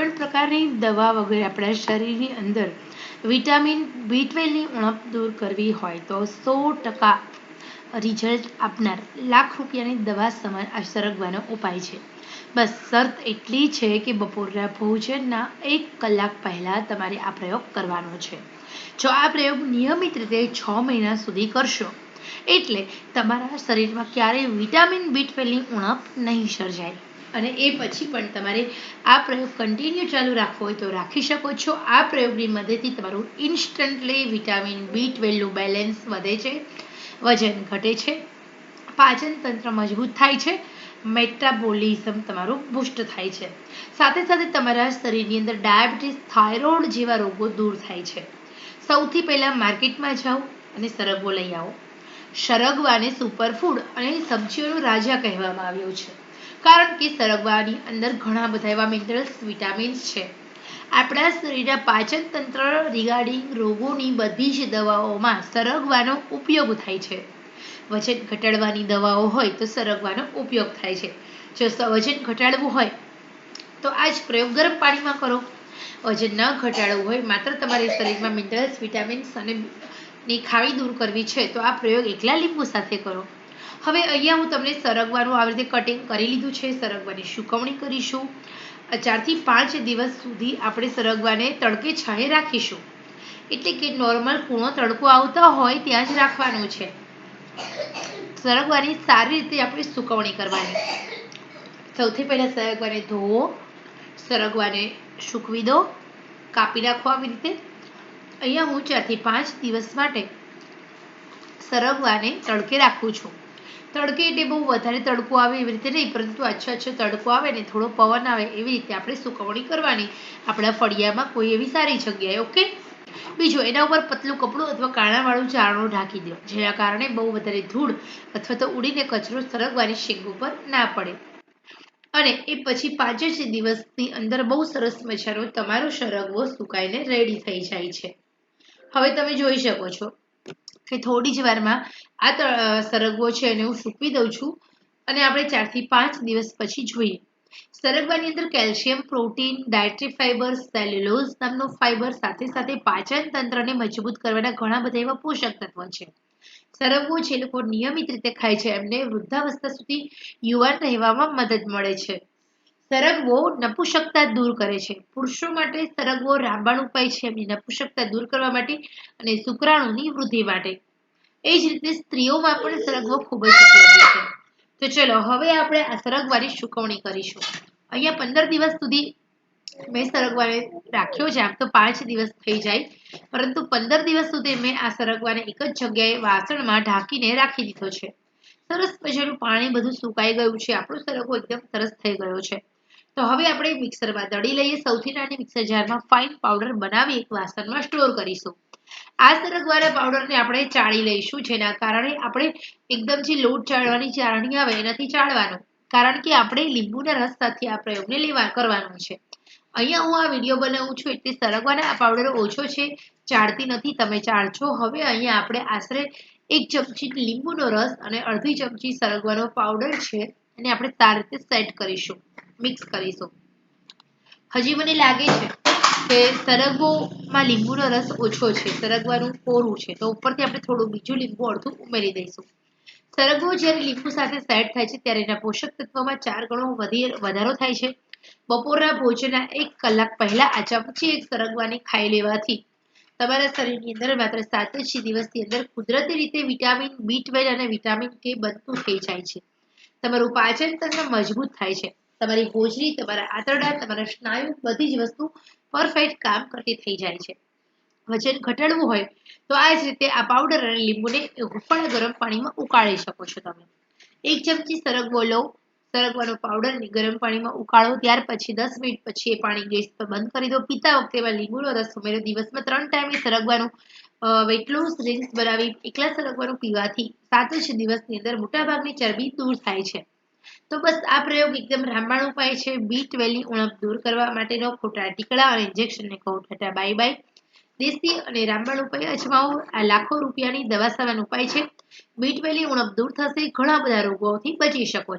પણ પ્રકારની દવા વગર આપણા શરીરની અંદર વિટામિન બી ટ્વેલ્વની ઉણપ દૂર કરવી હોય તો સો ટકા રિઝલ્ટ આપનાર લાખ રૂપિયાની દવા સમાન આ સરગવાનો ઉપાય છે. બસ શરત એટલી છે કે બપોરના ભોજનના એક કલાક પહેલાં તમારે આ પ્રયોગ કરવાનો છે. જો આ પ્રયોગ નિયમિત રીતે છ મહિના સુધી કરશો, એટલે તમારા શરીરમાં ક્યારેય વિટામિન બી ટ્વેલ્વની ઉણપ નહીં સર્જાય. અને એ પછી પણ તમારે આ પ્રયોગ કન્ટિન્યુ ચાલુ રાખવો હોય તો રાખી શકો છો. આ પ્રયોગની મદદથી તમારું ઇન્સ્ટન્ટલી વિટામિન બી ટ્વેલ્વનું બેલેન્સ વધે છે, વજન ઘટે છે, પાચન તંત્ર મજબૂત થાય છે મેટાબોલિઝમ તમારું બુસ્ટ થાય છે. સાથે સાથે તમારા શરીરની અંદર ડાયાબિટીસ થાઇરોઇડ જેવા રોગો દૂર થાય છે. સૌથી પહેલાં માર્કેટમાં જાઓ અને સરગવો લઈ આવો. સરગવાને સુપરફૂડ અને સબ્જીઓનું રાજા કહેવામાં આવ્યું છે. કારણ કે સરગવાની અંદર ઘણા બધા એવા મિનરલ્સ વિટામિન્સ છે. આપણા શરીરના પાચન તંત્ર રિગાર્ડિંગ રોગોની બધી જ દવાઓમાં સરગવાનો ઉપયોગ થાય છે. વજન ઘટાડવાની દવાઓ હોય તો સરગવાનો ઉપયોગ થાય છે. જો વજન ઘટાડવું હોય તો આ જ પ્રયોગ ગરમ પાણીમાં કરો. વજન ન ઘટાડવું હોય માત્ર તમારે શરીરમાં મિનરલ્સ વિટામિન્સ અને ની ખામી દૂર કરવી છે તો આ પ્રયોગ એકલા લીંબુ સાથે કરો. હવે અહીંયા હું તમને સરગવાનું આવી રીતે કટિંગ કરી લીધું છે, સરગવાની સુકવણી કરીશું. ચારથી પાંચ દિવસ સુધી આપણે સરગવાને તડકે છાંયે રાખીશું. એટલે કે નોર્મલ કૂણો તડકો આવતો હોય ત્યાં જ રાખવાનું છે. સરગવાની સારી રીતે આપણે સુકવણી કરવાની. સૌથી પહેલાં સરગવાને ધોવો, સરગવાને સૂકવી દો, કાપી નાખો આવી રીતે. અહીંયા હું ચારથી પાંચ દિવસ માટે સરગવાને તડકે રાખું છું. તડકે એટલે બહુ વધારે તડકો આવે એવી રીતે નહીં, પરંતુ આછો આછો તડકો આવે ને થોડો પવન આવે એવી રીતે આપણે સુકવણી કરવાની. આપણા ફળિયામાં કોઈ એવી સારી જગ્યાએ, ઓકે? બીજું, એના ઉપર પતલું કપડું અથવા કાણાવાળું ચારણું ઢાંકી દો, જેના કારણે બહુ વધારે ધૂળ અથવા તો ઉડીને કચરો સરગવાની શીંગ ઉપર ના પડે. અને એ પછી પાંચ જ દિવસની અંદર બહુ સરસ મજાનો તમારો સરગવો સુકાઈને રેડી થઈ જાય છે. હવે તમે જોઈ શકો છો કે થોડી જ વારમાં આ સરગવો છે એને હું સૂકવી દઉં છું અને આપણે ચારથી પાંચ દિવસ પછી જોઈએ. સરગવાની અંદર calcium, protein, dietary fibre, cellulose નામનો ફાઇબર સાથે સાથે પાચન તંત્રને મજબૂત કરવાના ઘણા બધા એવા પોષક તત્વો છે. સરગવો જે લોકો નિયમિત રીતે ખાય છે. એમને વૃદ્ધાવસ્થા સુધી યુવાન રહેવામાં મદદ મળે છે. સરગવો નપુષકતા દૂર કરે છે. પુરુષો માટે સરગવો રામબાણ ઉપાય છે. એમની નપુષકતા દૂર કરવા માટે અને શુક્રાણુની વૃદ્ધિ માટે. એ જ રીતે સ્ત્રીઓમાં પણ સરગવો ખૂબ જ ઉપયોગી છે. તો ચલો, હવે આપણે આ સરગવાની સુકવણી કરીશું. અહીંયા પંદર દિવસ સુધી મેં સરગવાને રાખ્યો છે. આમ તો પાંચ દિવસ થઈ જાય. પરંતુ પંદર દિવસ સુધી મેં આ સરગવાને એક જ જગ્યાએ વાસણમાં ઢાંકીને રાખી દીધો છે. સરસ મજાનું પાણી બધું સુકાઈ ગયું છે. આપણો સરગવો એકદમ સરસ થઈ ગયો છે. તો હવે આપણે મિક્સરમાં દળી લઈએ. સૌથી નાની મિક્સર જારમાં ફાઇન પાવડર બનાવી એક વાસણમાં સ્ટોર કરીશું. આ સરગવાના પાવડરને આપણે ચાળી લઈશું, જેના કારણે આપણે એકદમ જે લોટ ચાળવાની ચાળણી આવે એનાથી ચાળવાનું. કારણ કે આપણે લીંબુના રસ સાથે આ પ્રયોગને લેવા કરવાનો છે. અહીંયા હું આ વીડિયો બનાવું છું એટલે સરગવાના આ પાવડર ઓછો છે, ચાળતી નથી, તમે ચાળશો. હવે અહીંયા આપણે આશરે એક ચમચી લીંબુનો રસ અને અડધી ચમચી સરગવાનો પાવડર છે અને આપણે સારી રીતે સેટ કરીશું. મિક્સ કરીશું. હજી મને લાગે છે કે સરગવોમાં લીંબુનો રસ ઓછો છે સરગવાનું કોરું છે, તો ઉપરથી આપણે થોડું બીજું લીંબુ અડધું ઉમેરી દઈશું. સરગવો જ્યારે લીંબુ સાથે સેટ થાય છે, ત્યારે એના પોષક તત્વોમાં ચાર ગણો વધી વધારો થાય છે. બપોરના ભોજનના એક કલાક પહેલા આ ચમચી એક સરગવાની ખાઈ લેવાથી તમારા શરીરની અંદર માત્ર સાત જ દિવસની અંદર કુદરતી રીતે વિટામિન, બી ટ્વેલ્વ અને વિટામિન કે બનતું થઈ જાય છે. તમારું પાચન તંત્ર મજબૂત થાય છે. તમારી હોજરી, તમારા આંતરડા, તમારા સ્નાયુ બધી જ વસ્તુ પરફેક્ટ કામ કરતી થઈ જાય છે. વજન ઘટાડવું હોય તો આ જ રીતે આ પાવડર અને લીંબુને હુંફાળ ગરમ પાણીમાં ઉકાળી શકો છો તમે. એક ચમચી સરગવો લો. સરગવાનો પાવડર ગરમ પાણીમાં ઉકાળો. ત્યાર પછી દસ મિનિટ પછી એ પાણી ગેસ પર બંધ કરી દો. પીતા વખતે લીંબુનો રસ ઉમેરો. દિવસમાં ત્રણ ટાઈમે સરગવાનું વેટ લોસ ડ્રિંક્સ બનાવી એકલા સરગવાનું પીવાથી સાત જ દિવસની અંદર મોટાભાગની ચરબી દૂર થાય છે. તો બસ આ પ્રયોગ એકદમ રામબાણ ઉપાય છે. બી ટ્વેલ્વની ઉણપ દૂર કરવા માટેનો ખોટા ટીકડા અને ઇન્જેક્શનને કહો ટાટા બાય બાય. દેશી અને રામબાણ ઉપાય અજમાવો. આ લાખો રૂપિયાની દવા સામાન ઉપાય છે. બી ટ્વેલ્વની ઉણપ દૂર થશે. ઘણા બધા રોગોથી બચી શકો છો.